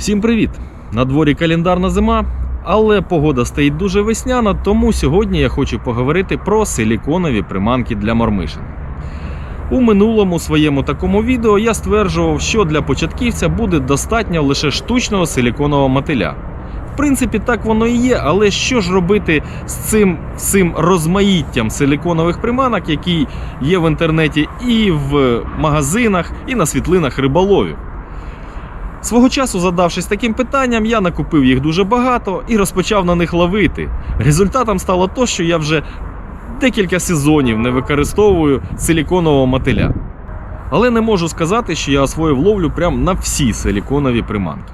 Всім привіт! На дворі календарна зима, але погода стоїть дуже весняна, тому сьогодні я хочу поговорити про силіконові приманки для мормишин. У минулому своєму такому відео я стверджував, що для початківця буде достатньо лише штучного силіконового мотиля. В принципі, так воно і є, але що ж робити з цим всім розмаїттям силіконових приманок, які є в інтернеті і в магазинах, і на світлинах риболовів? Свого часу, задавшись таким питанням, я накупив їх дуже багато і розпочав на них ловити. Результатом стало то, що я вже декілька сезонів не використовую силіконового мотиля. Але не можу сказати, що я освоїв ловлю прям на всі силіконові приманки.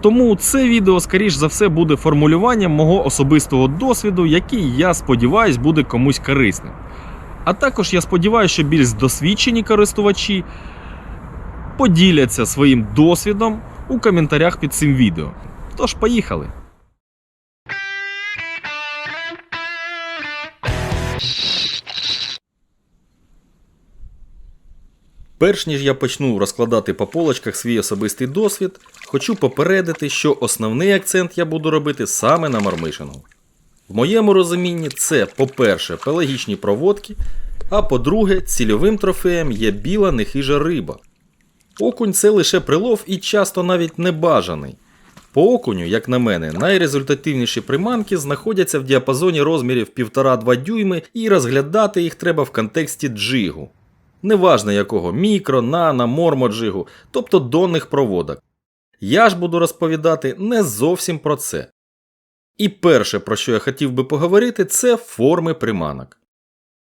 Тому це відео, скоріш за все, буде формулюванням мого особистого досвіду, який, я сподіваюсь, буде комусь корисним. А також я сподіваюся, що більш досвідчені користувачі поділяться своїм досвідом у коментарях під цим відео. Тож, поїхали! Перш ніж я почну розкладати по полочках свій особистий досвід, хочу попередити, що основний акцент я буду робити саме на мармишингу. В моєму розумінні це, по-перше, пелагічні проводки, а по-друге, цільовим трофеєм є біла нехижа риба. Окунь це лише прилов і часто навіть не бажаний. По окуню, як на мене, найрезультативніші приманки знаходяться в діапазоні розмірів 1,5-2 дюйми і розглядати їх треба в контексті джигу. Неважно якого мікро, нано, мормоджигу, тобто донних проводок. Я ж буду розповідати не зовсім про це. І перше, про що я хотів би поговорити, це форми приманок.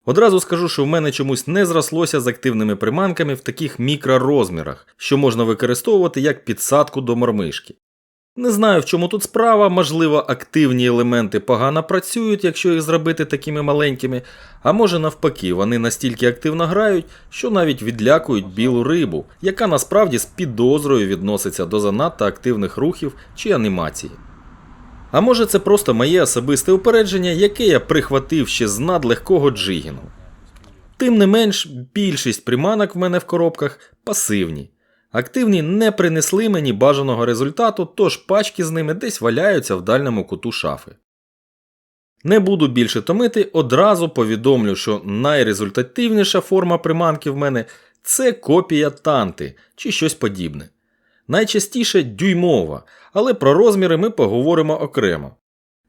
Одразу скажу, що в мене чомусь не зрослося з активними приманками в таких мікророзмірах, що можна використовувати як підсадку до мормишки. Не знаю, в чому тут справа, можливо, активні елементи погано працюють, якщо їх зробити такими маленькими, а може навпаки, вони настільки активно грають, що навіть відлякують білу рибу, яка насправді з підозрою відноситься до занадто активних рухів чи анімації. А може це просто моє особисте упередження, яке я прихватив ще з надлегкого джигіну. Тим не менш, більшість приманок в мене в коробках пасивні. Активні не принесли мені бажаного результату, тож пачки з ними десь валяються в дальньому куту шафи. Не буду більше томити, одразу повідомлю, що найрезультативніша форма приманки в мене це копія танти чи щось подібне. Найчастіше дюймова, але про розміри ми поговоримо окремо.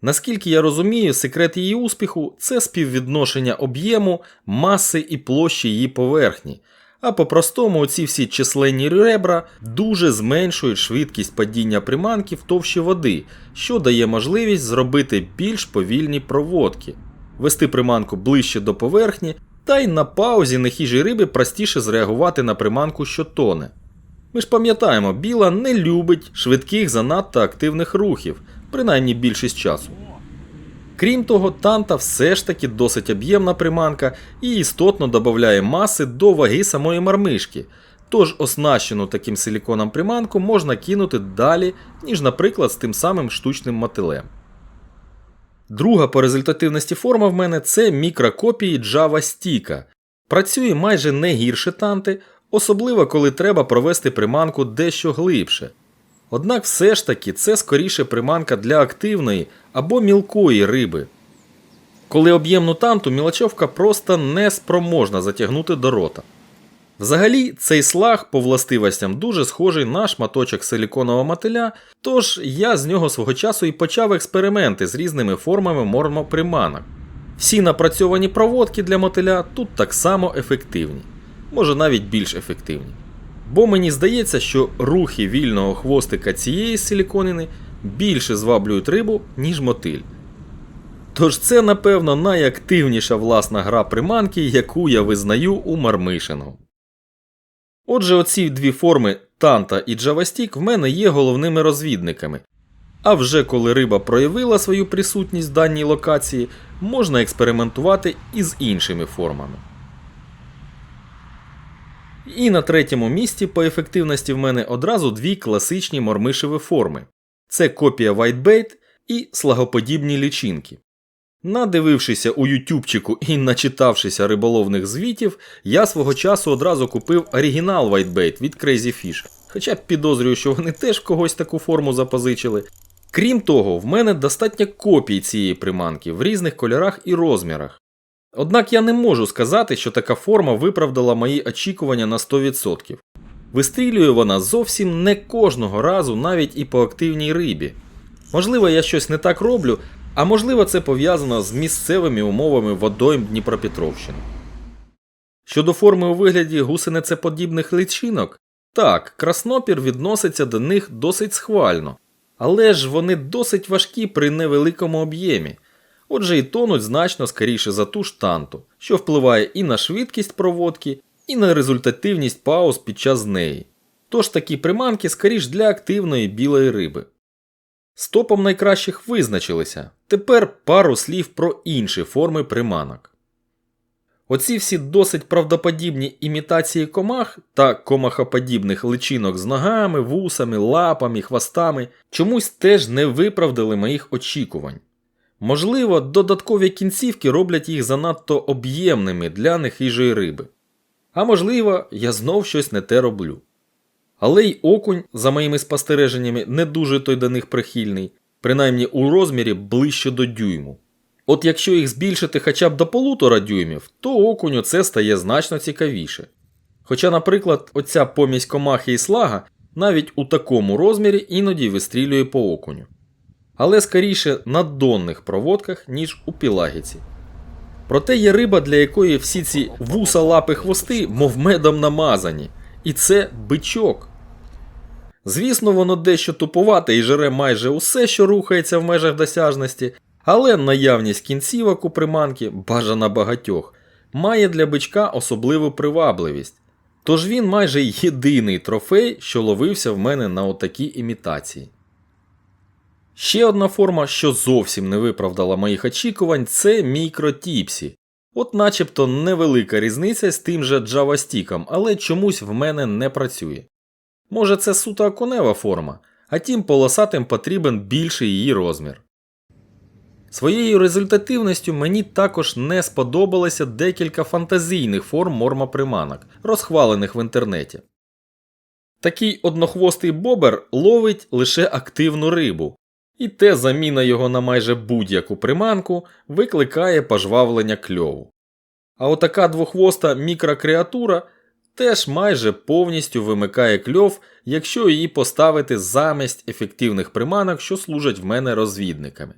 Наскільки я розумію, секрет її успіху це співвідношення об'єму, маси і площі її поверхні, а по-простому оці всі численні ребра дуже зменшують швидкість падіння приманки в товщі води, що дає можливість зробити більш повільні проводки, вести приманку ближче до поверхні, та й на паузі нехижій риби простіше зреагувати на приманку, що тоне. Ми ж пам'ятаємо, біла не любить швидких занадто активних рухів, принаймні більшість часу. Крім того, танта все ж таки досить об'ємна приманка і істотно додає маси до ваги самої мармишки, тож оснащену таким силіконом приманку можна кинути далі, ніж, наприклад, з тим самим штучним мотилем. Друга по результативності форма в мене це мікрокопії Java Stick. Працює майже не гірше танти, особливо коли треба провести приманку дещо глибше. Однак все ж таки це скоріше приманка для активної або мілкої риби. Коли об'ємну танту мілочовка просто не спроможна затягнути до рота. Взагалі, цей слаг по властивостям дуже схожий на шматочок силіконового мотиля, тож я з нього свого часу і почав експерименти з різними формами мормоприманок. Всі напрацьовані проводки для мотиля тут так само ефективні, може навіть більш ефективні. Бо мені здається, що рухи вільного хвостика цієї силіконини більше зваблюють рибу, ніж мотиль. Тож це, напевно, найактивніша власна гра приманки, яку я визнаю у мармишингу. Отже, оці дві форми танта і джавастік в мене є головними розвідниками. А вже коли риба проявила свою присутність в даній локації, можна експериментувати і з іншими формами. І на третьому місці по ефективності в мене одразу дві класичні мормишеві форми: це копія Whitebait і слагоподібні лічинки. Надивившися у ютубчику і начитавшися риболовних звітів, я свого часу одразу купив оригінал Whitebait від Crazy Fish. хоча підозрюю, що вони теж когось таку форму запозичили. Крім того, в мене достатньо копій цієї приманки в різних кольорах і розмірах. Однак я не можу сказати, що така форма виправдала мої очікування на 100%. Вистрілює вона зовсім не кожного разу, навіть і по активній рибі. Можливо, я щось не так роблю, а можливо, це пов'язано з місцевими умовами водойм Дніпропетровщини. Щодо форми у вигляді гусеницеподібних личинок, так, краснопір відноситься до них досить схвально, але ж вони досить важкі при невеликому об'ємі, отже і тонуть значно скоріше за ту ж танту, що впливає і на швидкість проводки, і на результативність пауз під час неї. Тож такі приманки скоріш для активної білої риби. З топом найкращих визначилися. Тепер пару слів про інші форми приманок. Оці всі досить правдоподібні імітації комах та комахоподібних личинок з ногами, вусами, лапами, хвостами чомусь теж не виправдали моїх очікувань. Можливо, додаткові кінцівки роблять їх занадто об'ємними для нехижої риби. А можливо, я знов щось не те роблю. Але й окунь, за моїми спостереженнями, не дуже той до них прихильний, принаймні у розмірі ближче до дюйму. От якщо їх збільшити хоча б до полутора дюймів, то окуню це стає значно цікавіше. Хоча, наприклад, оця помість комахи і слага навіть у такому розмірі іноді вистрілює по окуню. Але скоріше на донних проводках, ніж у пілагіці. Проте є риба, для якої всі ці вуса лапи хвости, мов медом намазані, і це бичок. Звісно, воно дещо тупувате і жере майже усе, що рухається в межах досяжності, але наявність кінцівок у приманки, бажана багатьох, має для бичка особливу привабливість. Тож він майже єдиний трофей, що ловився в мене на отакій імітації. Ще одна форма, що зовсім не виправдала моїх очікувань, це мікротіпсі. От начебто невелика різниця з тим же джавастіком, але чомусь в мене не працює. Може це суто окунева форма, а тим полосатим потрібен більший її розмір. Своєю результативністю мені також не сподобалося декілька фантазійних форм мормоприманок, розхвалених в інтернеті. Такий однохвостий бобер ловить лише активну рибу, і те заміна його на майже будь-яку приманку викликає пожвавлення кльову. А отака двохвоста мікрокреатура теж майже повністю вимикає кльов, якщо її поставити замість ефективних приманок, що служать в мене розвідниками.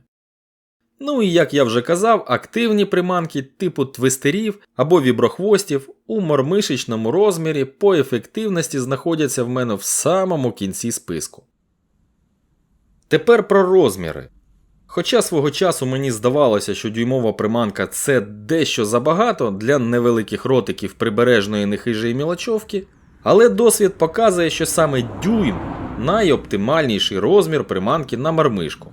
Ну і як я вже казав, активні приманки типу твистерів або віброхвостів у мормишечному розмірі по ефективності знаходяться в мене в самому кінці списку. Тепер про розміри. Хоча свого часу мені здавалося, що дюймова приманка це дещо забагато для невеликих ротиків прибережної нехижої мілочовки, але досвід показує, що саме дюйм найоптимальніший розмір приманки на мармишку.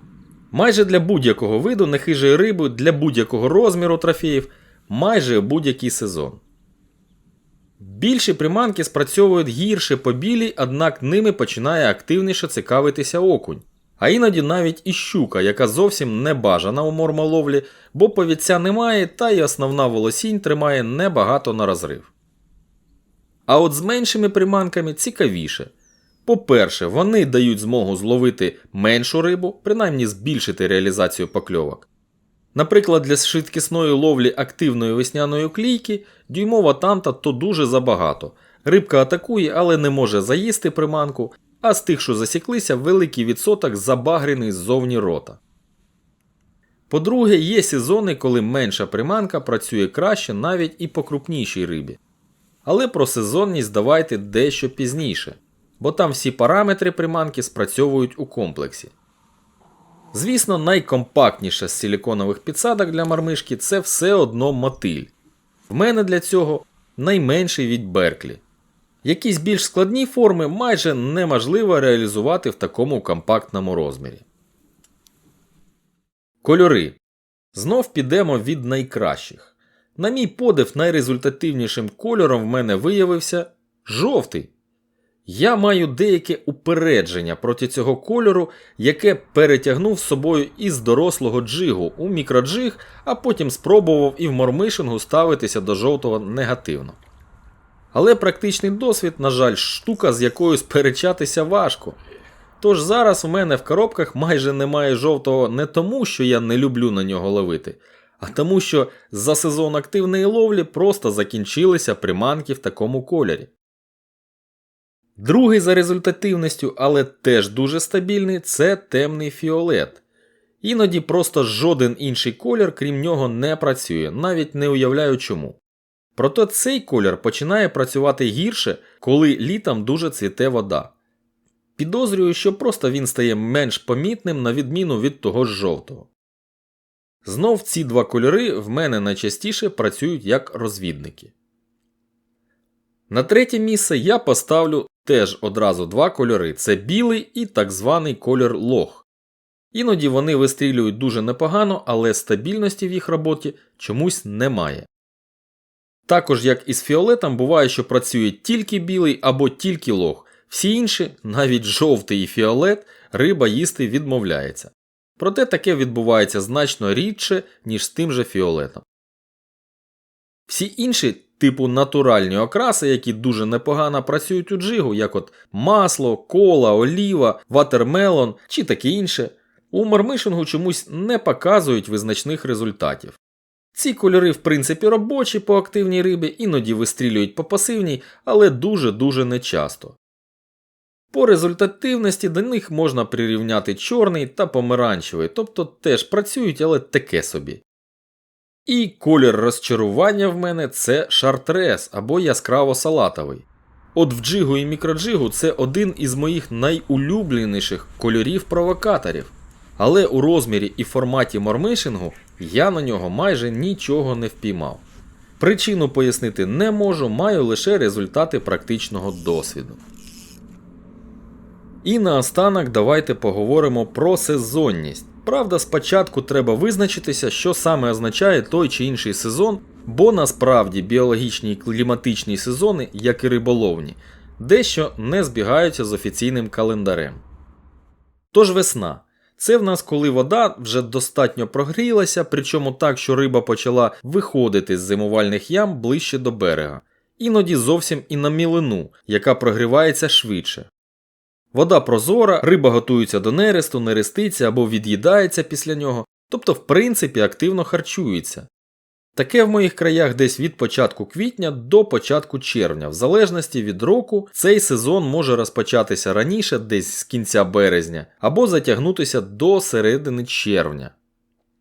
Майже для будь-якого виду нехижої риби, для будь-якого розміру трофеїв, майже будь-який сезон. Більші приманки спрацьовують гірше по білій, однак ними починає активніше цікавитися окунь. А іноді навіть і щука, яка зовсім не бажана у мормоловлі, бо повідця немає, та й основна волосінь тримає небагато на розрив. А от з меншими приманками цікавіше. По-перше, вони дають змогу зловити меншу рибу, принаймні збільшити реалізацію покльовок. Наприклад, для швидкісної ловлі активної весняної клійки дюймова танта то дуже забагато. Рибка атакує, але не може заїсти приманку, а з тих, що засіклися, великий відсоток забагрений ззовні рота. По-друге, є сезони, коли менша приманка працює краще навіть і по крупнішій рибі. Але про сезонність давайте дещо пізніше, бо там всі параметри приманки спрацьовують у комплексі. Звісно, найкомпактніша з силіконових підсадок для мармишки це все одно мотиль. В мене для цього найменший від Берклі. Якісь більш складні форми майже неможливо реалізувати в такому компактному розмірі. Кольори. Знов підемо від найкращих. На мій подив, найрезультативнішим кольором в мене виявився жовтий. Я маю деяке упередження проти цього кольору, яке перетягнув з собою із дорослого джигу у мікроджиг, а потім спробував і в мормишингу ставитися до жовтого негативно. Але практичний досвід, на жаль, штука, з якою сперечатися важко. Тож зараз у мене в коробках майже немає жовтого не тому, що я не люблю на нього ловити, а тому, що за сезон активної ловлі просто закінчилися приманки в такому кольорі. Другий за результативністю, але теж дуже стабільний, це темний фіолет. Іноді просто жоден інший колір, крім нього, не працює, навіть не уявляю чому. Проте цей колір починає працювати гірше, коли літом дуже цвіте вода. Підозрюю, що просто він стає менш помітним на відміну від того ж жовтого. Знов ці два кольори в мене найчастіше працюють як розвідники. На третє місце я поставлю теж одразу два кольори це білий і так званий колір лох. Іноді вони вистрілюють дуже непогано, але стабільності в їх роботі чомусь немає. Також, як і з фіолетом, буває, що працює тільки білий або тільки лох, всі інші, навіть жовтий і фіолет, риба їсти відмовляється. Проте таке відбувається значно рідше, ніж з тим же фіолетом. Всі інші, типу натуральні окраси, які дуже непогано працюють у джигу, як от масло, кола, оліва, ватермелон чи таке інше, у мармишингу чомусь не показують визначних результатів. Ці кольори, в принципі, робочі по активній рибі, іноді вистрілюють по пасивній, але дуже-дуже нечасто. По результативності до них можна прирівняти чорний та помаранчевий, тобто теж працюють, але таке собі. І колір розчарування в мене це шартрес або яскраво салатовий. От в джигу і мікроджигу це один із моїх найулюбленіших кольорів провокаторів. Але у розмірі і форматі мормишингу я на нього майже нічого не впіймав. Причину пояснити не можу, маю лише результати практичного досвіду. І наостанок давайте поговоримо про сезонність. Правда, спочатку треба визначитися, що саме означає той чи інший сезон, бо насправді біологічні і кліматичні сезони, як і риболовні, дещо не збігаються з офіційним календарем. Тож весна. Це в нас коли вода вже достатньо прогрілася, причому так, що риба почала виходити з зимувальних ям ближче до берега, іноді зовсім і на мілину, яка прогрівається швидше. Вода прозора, риба готується до нересту, нереститься або від'їдається після нього, тобто, в принципі, активно харчується. Таке в моїх краях десь від початку квітня до початку червня, в залежності від року, цей сезон може розпочатися раніше, десь з кінця березня, або затягнутися до середини червня.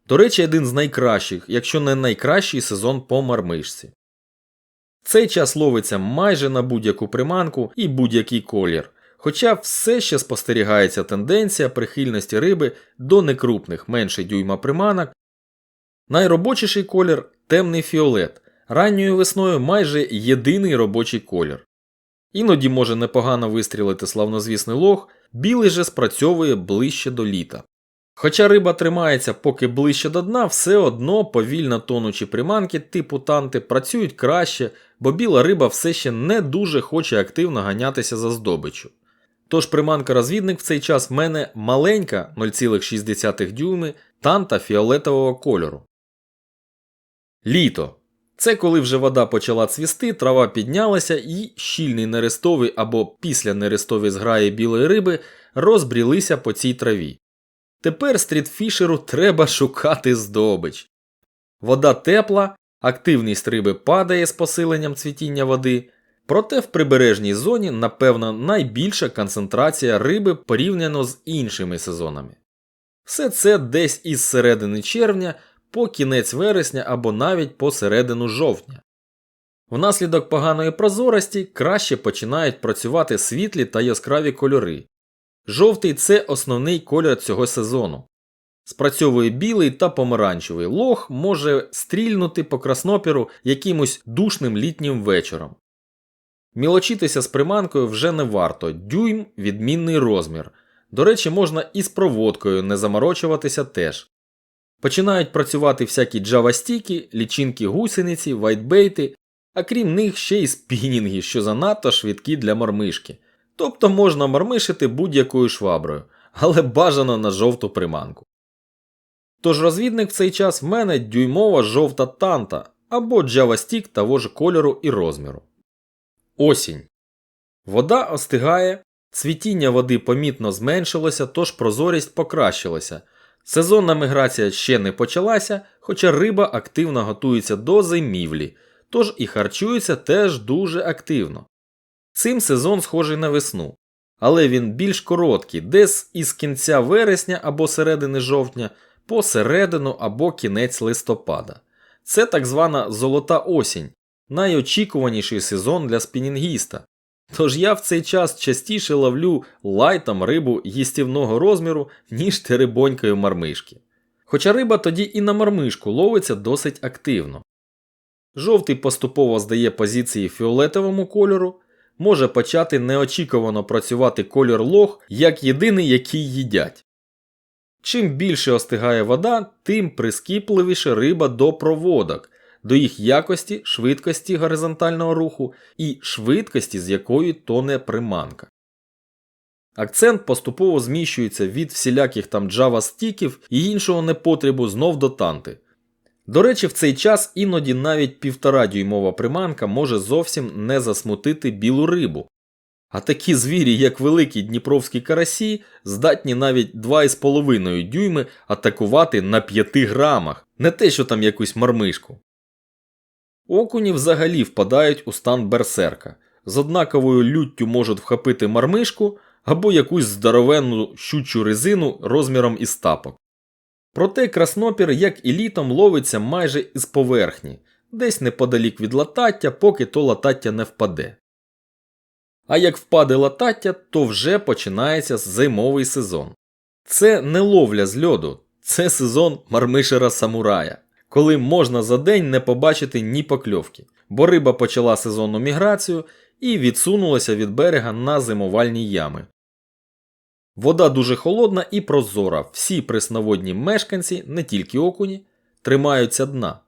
До речі, один з найкращих, якщо не найкращий сезон по мармишці. Цей час ловиться майже на будь-яку приманку і будь-який колір. Хоча все ще спостерігається тенденція прихильності риби до некрупних менше дюйма приманок. Найробочіший колір темний фіолет, ранньою весною майже єдиний робочий колір. Іноді може непогано вистрілити славнозвісний лох, білий же спрацьовує ближче до літа. Хоча риба тримається поки ближче до дна, все одно повільно тонучі приманки типу танти працюють краще, бо біла риба все ще не дуже хоче активно ганятися за здобичу. Тож приманка-розвідник в цей час в мене маленька 0,6 дюйми танта фіолетового кольору. Літо. Це коли вже вода почала цвісти, трава піднялася і щільний нерестовий або після нерестові зграї білої риби розбрілися по цій траві. Тепер стрітфішеру треба шукати здобич. Вода тепла, активність риби падає з посиленням цвітіння води, проте в прибережній зоні, напевно, найбільша концентрація риби порівняно з іншими сезонами. Все це десь із середини червня по кінець вересня або навіть по середину жовтня. Внаслідок поганої прозорості краще починають працювати світлі та яскраві кольори. Жовтий це основний колір цього сезону. Спрацьовує білий та помаранчевий лох може стрільнути по краснопіру якимось душним літнім вечором. Мілочитися з приманкою вже не варто, дюйм відмінний розмір. До речі, можна і з проводкою не заморочуватися теж. Починають працювати всякі джавастіки, лічинки гусениці, вайтбейти, а крім них ще й спінінги, що занадто швидкі для мормишки. Тобто можна мормишити будь-якою шваброю, але бажано на жовту приманку. Тож розвідник в цей час в мене дюймова жовта танта або джавастік того ж кольору і розміру. Осінь. Вода остигає, цвітіння води помітно зменшилося, тож прозорість покращилася. Сезонна міграція ще не почалася, хоча риба активно готується до зимівлі, тож і харчується теж дуже активно. Цим сезон схожий на весну, але він більш короткий, десь із кінця вересня або середини жовтня по середину або кінець листопада. Це так звана золота осінь, найочікуваніший сезон для спінінгіста. Тож я в цей час частіше ловлю лайтом рибу їстівного розміру, ніж теребонькою мармишки. Хоча риба тоді і на мармишку ловиться досить активно. Жовтий поступово здає позиції фіолетовому кольору, може почати неочікувано працювати кольор лох як єдиний, який їдять. Чим більше остигає вода, тим прискіпливіше риба до проводок, до їх якості, швидкості горизонтального руху і швидкості, з якою тоне приманка. Акцент поступово зміщується від всіляких там джава-стіків і іншого непотребу знов до танти. До речі, в цей час іноді навіть півтора дюймова приманка може зовсім не засмутити білу рибу. А такі звірі, як великі дніпровські карасі, здатні навіть 2,5 дюйми атакувати на 5 грамах, не те, що там якусь мармишку. Окуні взагалі впадають у стан берсерка. З однаковою люттю можуть вхопити мармишку або якусь здоровенну щучу резину розміром із тапок. Проте краснопір, як і літом, ловиться майже із поверхні, десь неподалік від латаття, поки то латаття не впаде. А як впаде латаття, то вже починається зимовий сезон. Це не ловля з льоду, це сезон мармишера самурая, коли можна за день не побачити ні покльовки, бо риба почала сезонну міграцію і відсунулася від берега на зимувальні ями. Вода дуже холодна і прозора, всі пресноводні мешканці, не тільки окуні, тримаються дна.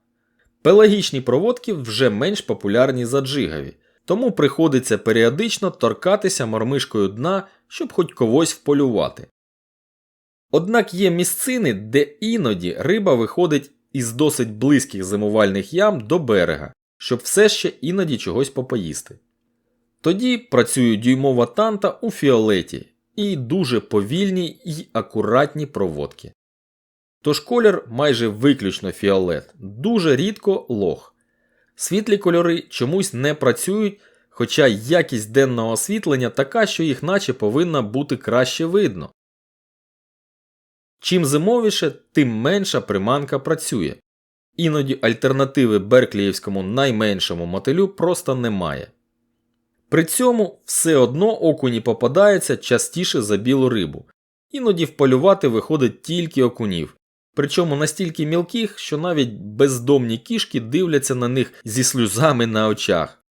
Пелагічні проводки вже менш популярні за джигові, тому приходиться періодично торкатися мормишкою дна, щоб хоч когось вполювати. Однак є місцини, де іноді риба виходить із досить близьких зимувальних ям до берега, щоб все ще іноді чогось попоїсти. Тоді працює дюймова танта у фіолеті і дуже повільні й акуратні проводки. Тож колір майже виключно фіолет, дуже рідко лох. Світлі кольори чомусь не працюють, хоча якість денного освітлення така, що їх наче повинно бути краще видно. Чим зимовіше, тим менша приманка працює. Іноді альтернативи Беркліївському найменшому мотилю просто немає. При цьому все одно окуні попадаються частіше за білу рибу, іноді вполювати виходить тільки окунів, причому настільки мілких, що навіть бездомні кішки дивляться на них зі сльозами на очах.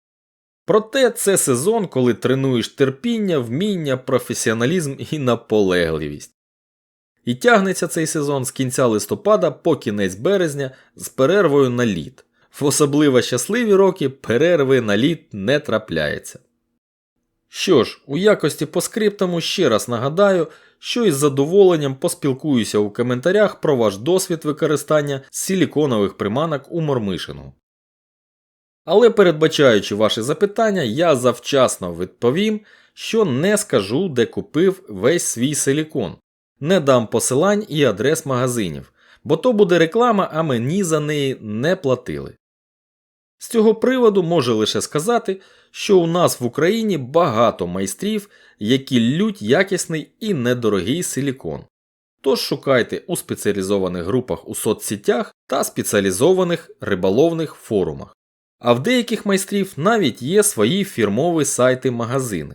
Проте це сезон, коли тренуєш терпіння, вміння, професіоналізм і наполегливість. І тягнеться цей сезон з кінця листопада по кінець березня з перервою на лід. В особливо щасливі роки перерви на лід не трапляється. Що ж, у якості по скриптаму ще раз нагадаю, що із задоволенням поспілкуюся у коментарях про ваш досвід використання силіконових приманок у мормишину. Але передбачаючи ваші запитання, я завчасно відповім, що не скажу, де купив весь свій силікон. Не дам посилань і адрес магазинів, бо то буде реклама, а мені за неї не платили. З цього приводу можу лише сказати, що у нас в Україні багато майстрів, які лють якісний і недорогий силікон. Тож шукайте у спеціалізованих групах у соцсетях та спеціалізованих риболовних форумах. А в деяких майстрів навіть є свої фірмові сайти-магазини.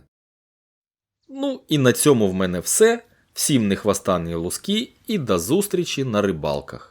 Ну і на цьому в мене все. Всім нехвастанні луски і до зустрічі на рибалках.